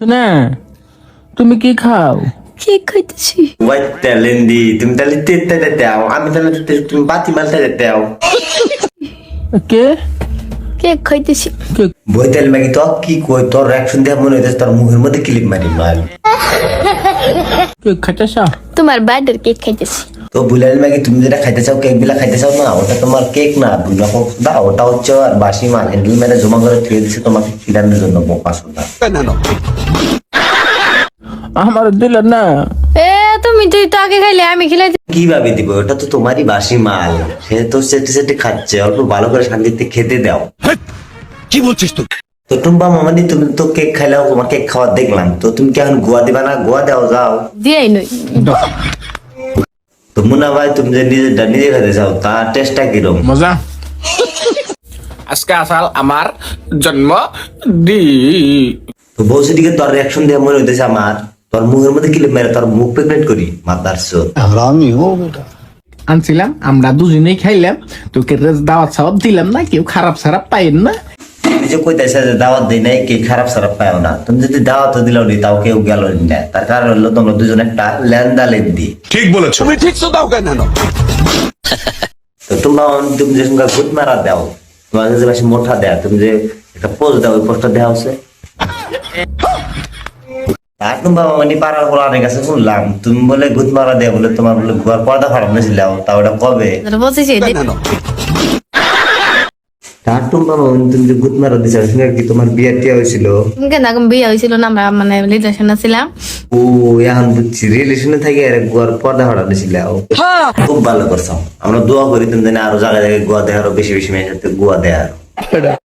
শোনা তুমি কি খাও? কেক খাইতেছি। ওয়াই ট্যালেন্ডি তুমি তাহলে তেতে দাও আমি তাহলে তুমি বাতি মালতে দাও। কে? কেক খাইতেছি। কে বই তাহলে মাগি তো কি কই তোর রিয়াকশন দেখে মনে হইতেছে তোর মুখের মধ্যে ক্লিপ মারি মাল কে খাইতেছ? তোমার বার্থডে কেক খাইতেছি। তো বুলাল মাগি তুমি যেটা খাইতে চাও কেকগুলা খাইতে চাও না ওটা তোমার কেক না রকম দা ওটা হচ্ছে আর বাসি মাল। হ্যান্ডেল মেরে জমা করে থুয়ে দিচ্ছে তোমাকে খিলানোর জন্য বোকা সোনা আমার দিল না। এ তুমি তুই তো আগে খাইলে আমি খেলাই কীভাবে দিব? ওটা তো তোমারই বাসি মাল। সে তো সেটি সেটি খাচ্ছে অল্প ভালো করে শান্তিতে খেতে দাও। কি বলছিস তুই? তো টুম্পা মামানি তুমি তো কেক খাইলাও তোমার কেক খাওয়া দেখলাম। তো তুমি কি এখন গোয়া দিবা না? গোয়া দাও যাও। দিয়াই নই। তো মুনা ভাই তুমি যে নিজেরটা নিজে খেতে চাও তার টেস্টটা কিরম? মজা? আজকে আসাল আমার জন্ম দি তো বলছি দিকে তোর রিয়াকশন দিয়ে মনে হইতেছে আমার। তোর মুখের মধ্যে কিলে মেরে তোর মুখ প্রেগনেন্ট করি? মাতার চোর। আনছিলাম আমরা দুজনেই খাইলাম। তোকে দাওয়াত সাওয়াত দিলাম না কেউ খারাপ সারাপ পাইন না। যে কইতেছে যে দাওয়াত দেই নাই কি খারাপ সারাপ পাও না। তুমি যদি দাওয়াত দিলাও নি তাও কেউ গেল না তার কারণ হলো তোমরা দুজন একটা লেন্দা লেন্দি। ঠিক বলেছ। তুমি ঠিক তো দাও কেন তো তোমরা তুমি যে সঙ্গে ভূত মারা দাও তোমার যে বেশি মোটা দেয়া তুমি যে একটা পোজ দাও ওই পোস্টটা দেওয়া হচ্ছে আর তুমি বাবা মানে পাড়ার কোরআনের কাছে শুনলাম তুমি বলে ভূত মারা দেয়া বলে তোমার বলে ঘর পর্দা খারাপ নিয়েছিলাম তা ওটা কবে? বসেছি তার তুমি তুমি যে ভূত মারা সঙ্গে কি তোমার বিয়ে টিয়া হয়েছিল? কেন এখন বিয়ে হয়েছিল না? আমরা মানে রিলেশন ছিলাম ও এখন বুঝছি রিলেশনে থাকি আর গোয়ার পর্দা হড়া দিছিল খুব ভালো করছ। আমরা দোয়া করি তুমি জানি আরও জায়গায় জায়গায় গোয়া দেয় আরও বেশি বেশি মেয়ের সাথে গোয়া দেয় আরও।